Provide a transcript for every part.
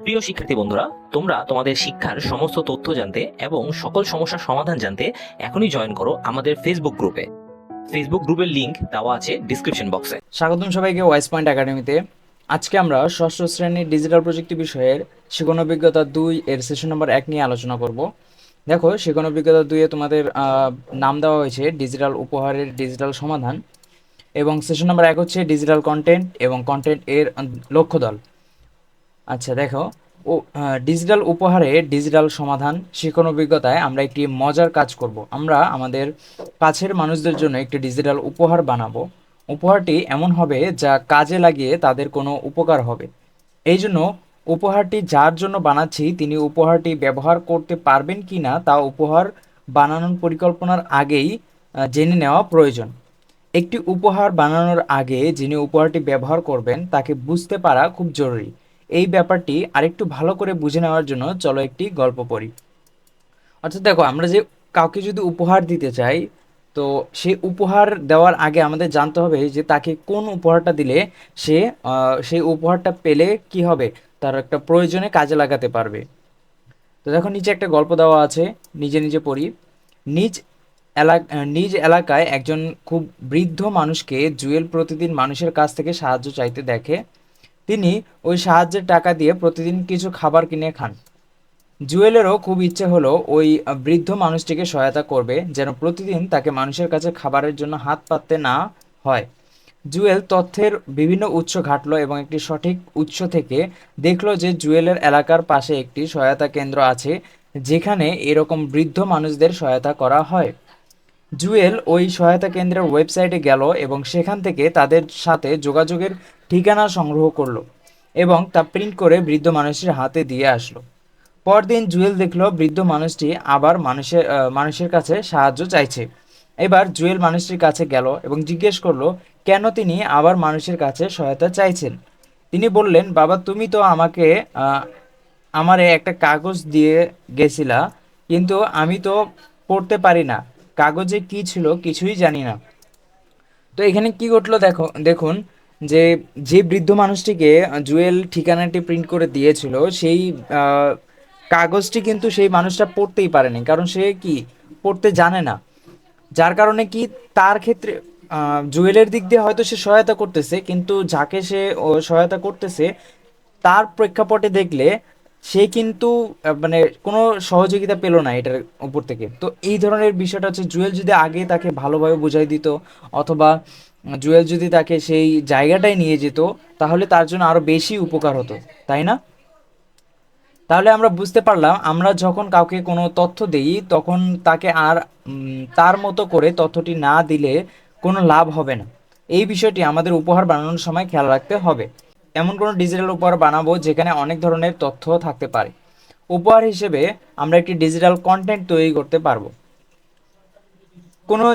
প্রিয় শিক্ষার্থী বন্ধুরা, তোমরা তোমাদের শিক্ষার সমস্ত তথ্য জানতে এবং সকল সমস্যার সমাধান জানতে এখনই জয়েন করো আমাদের ফেসবুক গ্রুপে ফেসবুক গ্রুপের লিংক দেওয়া আছে ডিসক্রিপশন বক্সে স্বাগতম সবাইকে ওয়াইস পয়েন্ট একাডেমিতে আজকে আমরা ষষ্ঠ শ্রেণির ডিজিটাল প্রযুক্তি বিষয়ের শিখন অভিজ্ঞতা দুই এর সেশন নম্বর এক নিয়ে আলোচনা করব। দেখো শিখন অভিজ্ঞতা দুইয়ে তোমাদের নাম দেওয়া হয়েছে ডিজিটাল উপহারের ডিজিটাল সমাধান এবং সেশন নম্বর এক হচ্ছে ডিজিটাল কন্টেন্ট এবং কন্টেন্ট এর লক্ষ্য দল। আচ্ছা দেখো। ও ডিজিটাল উপহারে ডিজিটাল সমাধান শিখন অভিজ্ঞতায় আমরা একটি মজার কাজ করব। আমরা আমাদের কাছের মানুষদের জন্য একটি ডিজিটাল উপহার বানাবো। উপহারটি এমন হবে যা কাজে লাগিয়ে তাদের কোনো উপকার হবে। এই জন্য উপহারটি যার জন্য বানাচ্ছি, তিনি উপহারটি ব্যবহার করতে পারবেন কি না, তা উপহার বানানোর পরিকল্পনার আগেই জেনে নেওয়া প্রয়োজন। একটি উপহার বানানোর আগে যিনি উপহারটি ব্যবহার করবেন, তাকে বুঝতে পারা খুব জরুরি। এই ব্যাপারটি আরেকটু ভালো করে বুঝে নেওয়ার জন্য চলো একটি গল্প পড়ি। অর্থাৎ দেখো, আমরা যে কাউকে যদি উপহার দিতে চাই, তো সে উপহার দেওয়ার আগে আমাদের জানতে হবে যে তাকে কোন উপহারটা দিলে সে সেই উপহারটা পেলে কি হবে, তার একটা প্রয়োজনে কাজে লাগাতে পারবে। তো দেখো, নিচে একটা গল্প দেওয়া আছে, নিজে নিজে পড়ি। নিজ এলাকা নিজ এলাকায় একজন খুব বৃদ্ধ মানুষকে জুয়েল প্রতিদিন মানুষের কাছ থেকে সাহায্য চাইতে দেখে। তিনি ওই সাহায্যের টাকা দিয়ে প্রতিদিন কিছু খাবার কিনে খান। জুয়েলেরও খুব ইচ্ছে হলো ওই বৃদ্ধ মানুষটিকে সহায়তা করবে যেন প্রতিদিন তাকে মানুষের কাছে খাবারের জন্য হাত পাততে না হয়। জুয়েল তথ্যের বিভিন্ন উৎস ঘাটলো এবং একটি সঠিক উৎস থেকে দেখল যে জুয়েলের এলাকার পাশে একটি সহায়তা কেন্দ্র আছে, যেখানে এরকম বৃদ্ধ মানুষদের সহায়তা করা হয়। জুয়েল ওই সহায়তা কেন্দ্রের ওয়েবসাইটে গেল এবং সেখান থেকে তাদের সাথে যোগাযোগের ঠিকানা সংগ্রহ করল এবং তা প্রিন্ট করে বৃদ্ধ মানুষের হাতে দিয়ে আসলো। পরদিন জুয়েল দেখল বৃদ্ধ মানুষটি আবার মানুষের মানুষের কাছে সাহায্য চাইছে। এবার জুয়েল মানুষটির কাছে গেল এবং জিজ্ঞেস করল, কেন তিনি আবার মানুষের কাছে সহায়তা চাইছেন? তিনি বললেন, বাবা, তুমি তো আমাকে আমারে একটা কাগজ দিয়ে গেছিলা, কিন্তু আমি তো পড়তে পারি না। কাগজে কি ছিল কিছুই জানি না। তো এখানে কি ঘটলো দেখো, দেখুন যে যে বৃদ্ধ মানুষটিকে জুয়েল ঠিকানাটি প্রিন্ট করে দিয়েছিল, সেই কাগজটি কিন্তু সেই মানুষটা পড়তেই পারেনি। কারণ সে কি, পড়তে জানে না। যার কারণে কি, তার ক্ষেত্রে জুয়েলের দিক দিয়ে হয়তো সে সহায়তা করতেছে, কিন্তু যাকে সে সহায়তা করতেছে, তার প্রেক্ষাপটে দেখলে সে কিন্তু মানে কোনো সহযোগিতা পেল না এটার উপর থেকে। তো এই ধরনের বিষয়টা হচ্ছে, জুয়েল যদি আগে তাকে ভালোভাবে বুঝাই দিত, অথবা জুয়েল যদি তাকে সেই জায়গাটায় নিয়ে যেত, তাহলে তার জন্য আরও বেশি উপকার হতো, তাই না? তাহলে আমরা বুঝতে পারলাম, আমরা যখন কাউকে কোনো তথ্য দেই, তখন তাকে আর তার মতো করে তথ্যটি না দিলে কোনো লাভ হবে না। এই বিষয়টি আমাদের উপহার বানানোর সময় খেয়াল রাখতে হবে। এমন কোনো ডিজিটাল উপহার বানাবো যেখানে অনেক ধরনের তথ্য থাকতে পারে। উপহার হিসেবে আমরা একটি ডিজিটাল কন্টেন্ট তৈরি করতে পারব। কোনো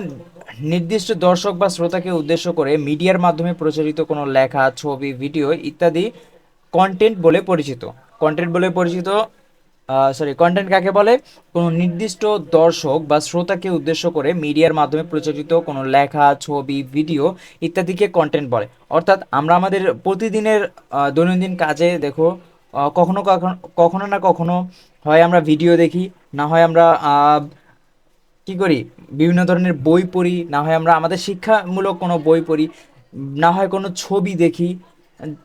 নির্দিষ্ট দর্শক বা শ্রোতাকে উদ্দেশ্য করে মিডিয়ার মাধ্যমে প্রচারিত কোনো লেখা, ছবি, ভিডিও ইত্যাদি কন্টেন্ট বলে পরিচিত। কন্টেন্ট বলে পরিচিত সরি কন্টেন্ট কাকে বলে? কোনো নির্দিষ্ট দর্শক বা শ্রোতাকে উদ্দেশ্য করে মিডিয়ার মাধ্যমে প্রচারিত কোনো লেখা, ছবি, ভিডিও ইত্যাদিকে কন্টেন্ট বলে। অর্থাৎ আমরা আমাদের প্রতিদিনের দৈনন্দিন কাজে দেখো কখনো কখনো কখনো না কখনো হয় আমরা ভিডিও দেখি, না হয় আমরা কি করি? বিভিন্ন ধরনের বই পড়ি, না হয় আমরা আমাদের শিক্ষামূলক কোনো বই পড়ি, না হয় কোনো ছবি দেখি।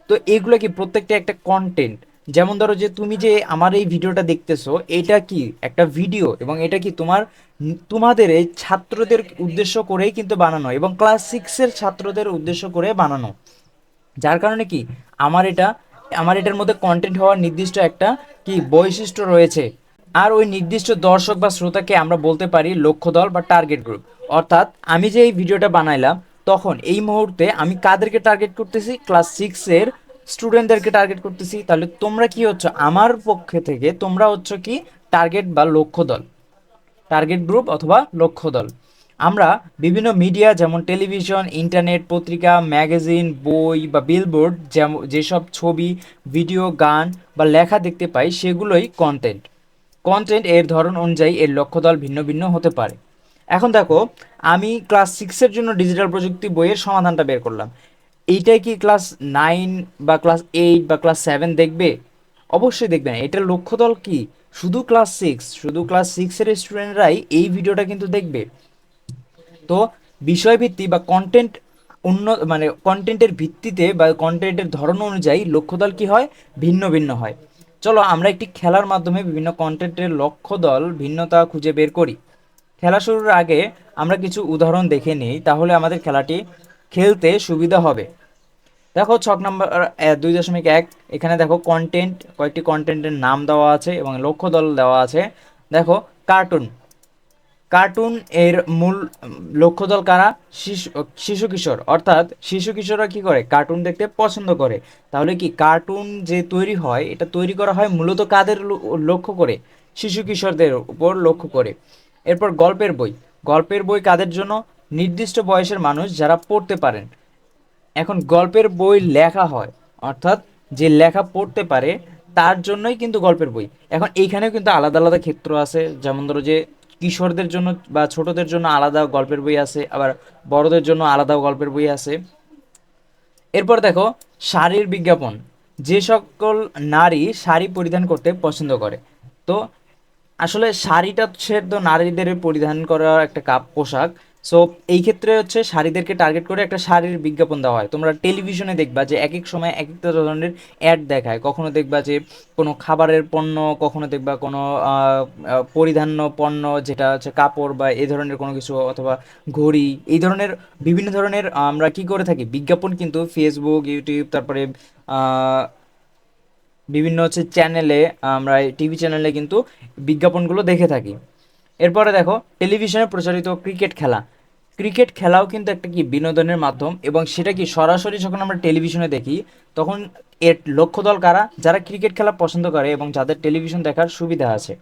তো এগুলো কি প্রত্যেকটা একটা কন্টেন্ট যেমন ধরো যে তুমি যে আমার এই ভিডিওটা দেখতেছো, এটা কি একটা ভিডিও? এবং এটা কি তোমার, তোমাদের এই ছাত্রদের উদ্দেশ্য করেই কিন্তু বানানো এবং ক্লাস সিক্সের ছাত্রদের উদ্দেশ্য করে বানানো? যার কারণে কি আমার এটা, আমার এটার মধ্যে কন্টেন্ট হওয়ার নির্দিষ্ট একটা কি বৈশিষ্ট্য রয়েছে। আর ওই নির্দিষ্ট দর্শক বা শ্রোতাকে আমরা বলতে পারি লক্ষ্য দল বা টার্গেট গ্রুপ অর্থাৎ আমি যে এই ভিডিওটা বানাইলাম, তখন এই মুহূর্তে আমি কাদেরকে টার্গেট করতেছি? ক্লাস সিক্সের স্টুডেন্টদেরকে টার্গেট করতেছি, তাহলে তোমরা কি হচ্ছে? আমার পক্ষে থেকে তোমরা হচ্ছে কি? টার্গেট বা লক্ষ্য দল। টার্গেট গ্রুপ অথবা লক্ষ্য দল। আমরা বিভিন্ন মিডিয়া যেমন টেলিভিশন ইন্টারনেট পত্রিকা ম্যাগাজিন বই বা বিলবোর্ড যেমন যেসব ছবি ভিডিও গান বা লেখা দেখতে পাই, সেগুলোই কন্টেন্ট কন্টেন্ট এর ধরন অনুযায়ী এর লক্ষ্য দল ভিন্ন ভিন্ন হতে পারে। এখন দেখো, আমি ক্লাস সিক্সের জন্য ডিজিটাল প্রযুক্তি বইয়ের সমাধানটা বের করলাম। এইটাই কি ক্লাস নাইন বা ক্লাস এইট বা ক্লাস সেভেন দেখবে? অবশ্যই দেখবেন এটার লক্ষ্য দল কি? শুধু ক্লাস সিক্স শুধু ক্লাস সিক্সের স্টুডেন্টরাই এই ভিডিওটা কিন্তু দেখবে। তো বিষয়ভিত্তি বা কন্টেন্ট অন্য মানে কন্টেন্টের ভিত্তিতে বা কন্টেন্টের ধরন অনুযায়ী লক্ষ্য দল কি হয়? ভিন্ন ভিন্ন হয়। চলো আমরা একটি খেলার মাধ্যমে বিভিন্ন কন্টেন্টের লক্ষ্য দল ভিন্নতা খুঁজে বের করি। খেলা শুরুর আগে আমরা কিছু উদাহরণ দেখে নিই, তাহলে আমাদের খেলাটি খেলতে সুবিধা হবে। দেখো ছক নাম্বার দুই দশমিক এক, এখানে দেখো কন্টেন্ট কয়েকটি কন্টেন্টের নাম দেওয়া আছে এবং লক্ষ্য দল দেওয়া আছে। দেখো কার্টুন কার্টুন এর মূল লক্ষ্য দল কারা? শিশু শিশু কিশোর। অর্থাৎ শিশু কিশোররা কি করে? কার্টুন দেখতে পছন্দ করে। তাহলে কি কার্টুন যে তৈরি হয়, এটা তৈরি করা হয় মূলত কাদের লক্ষ্য করে? শিশু কিশোরদের উপর লক্ষ্য করে। এরপর গল্পের বই গল্পের বই কাদের জন্য? নির্দিষ্ট বয়সের মানুষ যারা পড়তে পারেন। এখন গল্পের বই লেখা হয়, অর্থাৎ যে লেখা পড়তে পারে, তার জন্যই কিন্তু গল্পের বই। এখন এইখানেও কিন্তু আলাদা আলাদা ক্ষেত্র আছে। যেমন ধরো যে কিশোরদের জন্য বা ছোটদের জন্য আলাদা গল্পের বই আছে, আবার বড়দের জন্য আলাদা গল্পের বই আছে। এরপর দেখো শাড়ির বিজ্ঞাপন। যে সকল নারী শাড়ি পরিধান করতে পছন্দ করে। তো আসলে শাড়িটা হচ্ছে তো নারীদের পরিধান করা একটা কাপ পোশাক। সো এই ক্ষেত্রে হচ্ছে শাড়িদেরকে টার্গেট করে একটা শাড়ির বিজ্ঞাপন দেওয়া হয়। তোমরা টেলিভিশনে দেখবা যে এক এক সময় এক একটা ধরনের অ্যাড দেখায়। কখনো দেখবা যে কোনো খাবারের পণ্য, কখনো দেখবা কোনো পরিধান্য পণ্য যেটা হচ্ছে কাপড় বা এই ধরনের কোনো কিছু অথবা ঘড়ি, এই ধরনের বিভিন্ন ধরনের আমরা কি করে থাকি? বিজ্ঞাপন কিন্তু ফেসবুক ইউটিউব তারপরে বিভিন্ন হচ্ছে চ্যানেলে আমরা টিভি চ্যানেলে কিন্তু বিজ্ঞাপনগুলো দেখে থাকি। এরপরে দেখো টেলিভিশনে প্রচারিত ক্রিকেট খেলা। ক্রিকেট খেলাও কিন্তু একটা কি বিনোদনের মাধ্যম এবং সেটা কি সরাসরি যখন আমরা টেলিভিশনে দেখি, তখন এর লক্ষ্য দল কারা? যারা ক্রিকেট খেলা পছন্দ করে এবং যাদের টেলিভিশন দেখার সুবিধা আছে।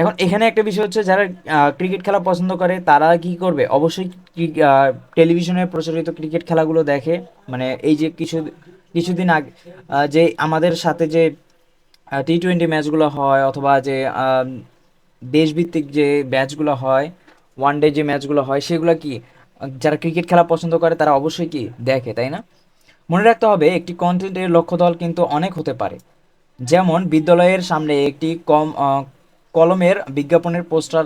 এখন এখানে একটা বিষয় হচ্ছে, যারা ক্রিকেট খেলা পছন্দ করে, তারা কি করবে? অবশ্যই টেলিভিশনে প্রচারিত ক্রিকেট খেলাগুলো দেখে মানে এই যে কিছু, কিছুদিন আগে যে আমাদের সাথে যে টি টোয়েন্টি ম্যাচগুলো হয়, অথবা যে দেশভিত্তিক যে ম্যাচগুলো হয় ওয়ান ডে যে ম্যাচগুলো হয়, সেগুলো কি, যারা ক্রিকেট খেলা পছন্দ করে, তারা অবশ্যই কি দেখে, তাই না? মনে রাখতে হবে, একটি কন্টেন্টের লক্ষ্য দল কিন্তু অনেক হতে পারে। যেমন, বিদ্যালয়ের সামনে একটি কম কলমের বিজ্ঞাপনের পোস্টার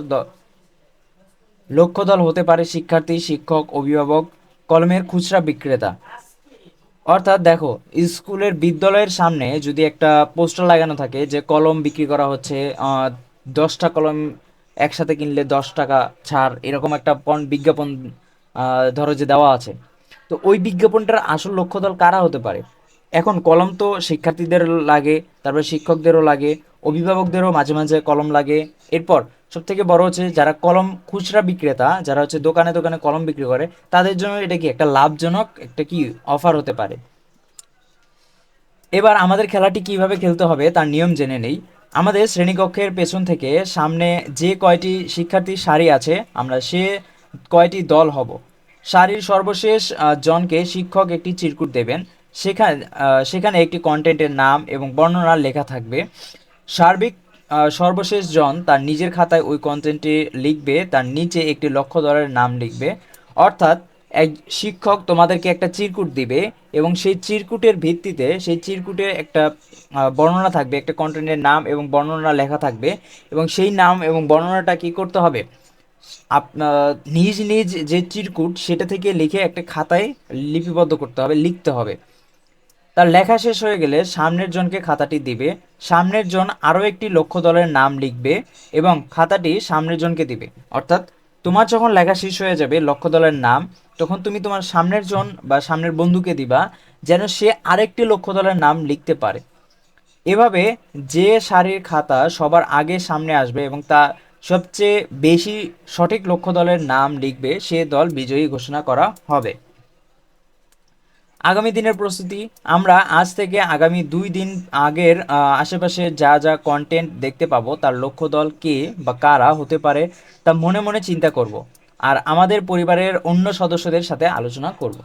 লক্ষ্য দল হতে পারে শিক্ষার্থী, শিক্ষক, অভিভাবক, কলমের খুচরা বিক্রেতা। অর্থাৎ দেখো, স্কুলের বিদ্যালয়ের সামনে যদি একটা পোস্টার লাগানো থাকে, যে কলম বিক্রি করা হচ্ছে দশটা কলম একসাথে কিনলে দশ টাকা ছাড়, এরকম একটা পণ বিজ্ঞাপন ধরো যে দেওয়া আছে। তো ওই বিজ্ঞাপনটার আসল লক্ষ্য দল কারা হতে পারে? এখন কলম তো শিক্ষার্থীদের লাগে, তারপরে শিক্ষকদেরও লাগে, অভিভাবকদেরও মাঝে মাঝে কলম লাগে। এরপর সব থেকে বড় হচ্ছে যারা কলম খুচরা বিক্রেতা, যারা হচ্ছে দোকানে দোকানে কলম বিক্রি করে, তাদের জন্য এটা কি একটা লাভজনক, একটা কি অফার হতে পারে? এবার আমাদের খেলাটি কীভাবে খেলতে হবে তার নিয়ম জেনে নেই। আমাদের শ্রেণীকক্ষের পেছন থেকে সামনে যে কয়টি শিক্ষার্থী সারি আছে, আমরা সে কয়টি দল হব। সারির সর্বশেষ জনকে শিক্ষক একটি চিরকুট দেবেন। সেখানে সেখানে একটি কন্টেন্টের নাম এবং বর্ণনা লেখা থাকবে। সার্বিক সর্বশেষ জন তার নিজের খাতায় ওই কন্টেন্টটি লিখবে, তার নিচে একটি লক্ষ্য দলের নাম লিখবে। অর্থাৎ এক শিক্ষক তোমাদেরকে একটা চিরকুট দিবে এবং সেই চিরকুটের ভিত্তিতে সেই চিরকুটে একটা বর্ণনা থাকবে, একটা কন্টেন্টের নাম এবং বর্ণনা লেখা থাকবে এবং সেই নাম এবং বর্ণনাটা কি করতে হবে? আপনার নিজ নিজ যে চিরকুট সেটা থেকে লিখে একটা খাতায় লিপিবদ্ধ করতে হবে, লিখতে হবে। তার লেখা শেষ হয়ে গেলে সামনের জনকে খাতাটি দিবে, সামনের জন আরও একটি লক্ষ্য দলের নাম লিখবে এবং খাতাটি সামনের জনকে দিবে। অর্থাৎ তোমার যখন লেখা শেষ হয়ে যাবে লক্ষ্য দলের নাম, তখন তুমি তোমার সামনের জন বা সামনের বন্ধুকে দিবা যেন সে আরেকটি লক্ষ্য দলের নাম লিখতে পারে। এভাবে যে সারির খাতা সবার আগে সামনে আসবে এবং তা সবচেয়ে বেশি সঠিক লক্ষ্য দলের নাম লিখবে, সে দল বিজয়ী ঘোষণা করা হবে। আগামী দিনের প্রস্তুতি, আমরা আজ থেকে আগামী দুই দিন আগের আশেপাশে যা যা কন্টেন্ট দেখতে পাবো, তার লক্ষ্য দল কে বা কারা হতে পারে, তা মনে মনে চিন্তা করব। আর আমাদের পরিবারের অন্য সদস্যদের সাথে আলোচনা করব।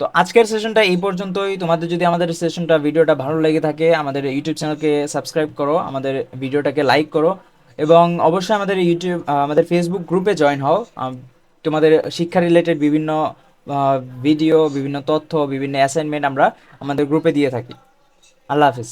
তো আজকের সেশনটা এই পর্যন্তই। তোমাদের যদি আমাদের সেশনটা ভিডিওটা ভালো লেগে থাকে, আমাদের ইউটিউব চ্যানেলকে সাবস্ক্রাইব করো, আমাদের ভিডিওটাকে লাইক করো, এবং অবশ্যই আমাদের ইউটিউব আমাদের ফেসবুক গ্রুপে জয়েন হও। তোমাদের শিক্ষা রিলেটেড বিভিন্ন ভিডিও বিভিন্ন তথ্য বিভিন্ন অ্যাসাইনমেন্ট আমরা আমাদের গ্রুপে দিয়ে থাকি। আল্লাহ হাফিজ।